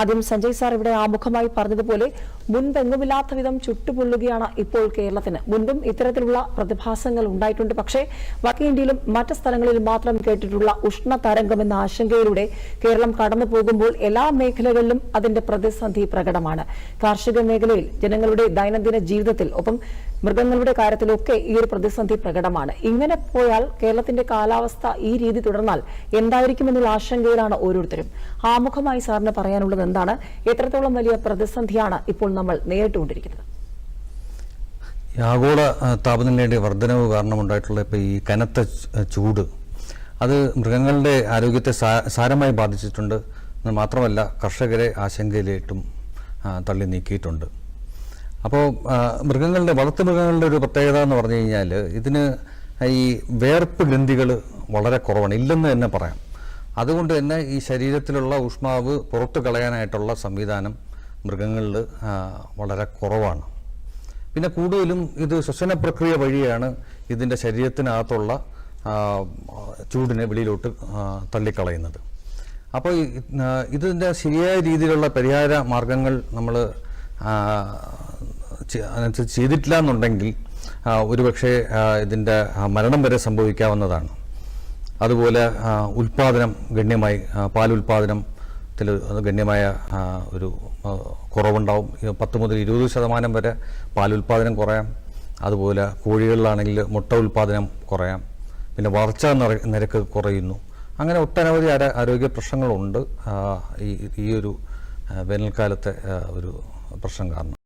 ആദ്യം സഞ്ജയ് സാർ ഇവിടെ ആമുഖമായി പറഞ്ഞതുപോലെ മുൻപെങ്ങുമില്ലാത്ത വിധം ചുട്ടുപൊള്ളുകയാണ് ഇപ്പോൾ കേരളത്തിന്. മുൻപും ഇത്തരത്തിലുള്ള പ്രതിഭാസങ്ങൾ ഉണ്ടായിട്ടുണ്ട്. പക്ഷേ വടക്കേ ഇന്ത്യയിലും മറ്റ് സ്ഥലങ്ങളിൽ മാത്രം കേട്ടിട്ടുള്ള ഉഷ്ണതരംഗം എന്ന ആശങ്കയിലൂടെ കേരളം കടന്നു പോകുമ്പോൾ എല്ലാ മേഖലകളിലും അതിന്റെ പ്രതിസന്ധി പ്രകടമാണ്. കാർഷിക മേഖലയിൽ ജനങ്ങളുടെ ദൈനംദിന ജീവിതത്തിൽ ഒപ്പം മൃഗങ്ങളുടെ കാര്യത്തിലൊക്കെ ഈ ഒരു പ്രതിസന്ധി പ്രകടമാണ്. ഇങ്ങനെ പോയാൽ കേരളത്തിന്റെ കാലാവസ്ഥ ഈ രീതി തുടർന്നാൽ എന്തായിരിക്കുമെന്നുള്ള ആശങ്കയിലാണ് ഓരോരുത്തരും. ആമുഖമായി സാറിന് പറയാനുള്ളത് എന്താണ്? എത്രത്തോളം വലിയ പ്രതിസന്ധിയാണ് ഇപ്പോൾ നമ്മൾ നേരിട്ടുകൊണ്ടിരിക്കുന്നത്? ആഗോള താപനിലയുടെ വർധനവ് കാരണമുണ്ടായിട്ടുള്ള ഇപ്പോൾ ഈ കനത്ത ചൂട് അത് മൃഗങ്ങളുടെ ആരോഗ്യത്തെ സാരമായി ബാധിച്ചിട്ടുണ്ട്. മാത്രമല്ല കർഷകരെ ആശങ്കയിലേറ്റും തള്ളി നീക്കിയിട്ടുണ്ട്. അപ്പോൾ മൃഗങ്ങളുടെ വളർത്തു മൃഗങ്ങളുടെ ഒരു പ്രത്യേകത എന്ന് പറഞ്ഞു കഴിഞ്ഞാൽ ഇതിന് ഈ വേർപ്പ് ഗ്രന്ഥികൾ വളരെ കുറവാണ്. ഇല്ലെന്ന് തന്നെ പറയാം. അതുകൊണ്ട് തന്നെ ഈ ശരീരത്തിലുള്ള ഊഷ്മാവ് പുറത്തു കളയാനായിട്ടുള്ള സംവിധാനം മൃഗങ്ങളിൽ വളരെ കുറവാണ്. പിന്നെ കൂടുതലും ഇത് ശ്വസന പ്രക്രിയ വഴിയാണ് ഇതിന്റെ ശരീരത്തിനകത്തുള്ള ചൂടിനെ വെളിയിലോട്ട് തള്ളിക്കളയുന്നത്. അപ്പോൾ ഇതിന്റെ ശരിയായ രീതിയിലുള്ള പരിഹാര മാർഗങ്ങൾ നമ്മൾ ചെയ്തിട്ടില്ല എന്നുണ്ടെങ്കിൽ ഒരുപക്ഷെ ഇതിന്റെ മരണം വരെ സംഭവിക്കാവുന്നതാണ്. അതുപോലെ ഉൽപാദനം ഗണ്യമായി പാൽ പാലുൽപാദനത്തിൽ ഗണ്യമായ ഒരു കുറവുണ്ടാവും. പത്ത് മുതൽ ഇരുപത് ശതമാനം വരെ പാൽ ഉൽപാദനം കുറയാം. അതുപോലെ കോഴികളിലാണെങ്കിൽ മുട്ട ഉൽപാദനം കുറയാം. പിന്നെ വളർച്ചാ നിര- നിരക്ക് കുറയുന്നു. അങ്ങനെ ഒട്ടനവധി ആരോഗ്യ പ്രശ്നങ്ങളുണ്ട്. ഈ ഈ ഒരു വേനൽക്കാലത്തെ ഒരു പ്രശ്നം കാരണം.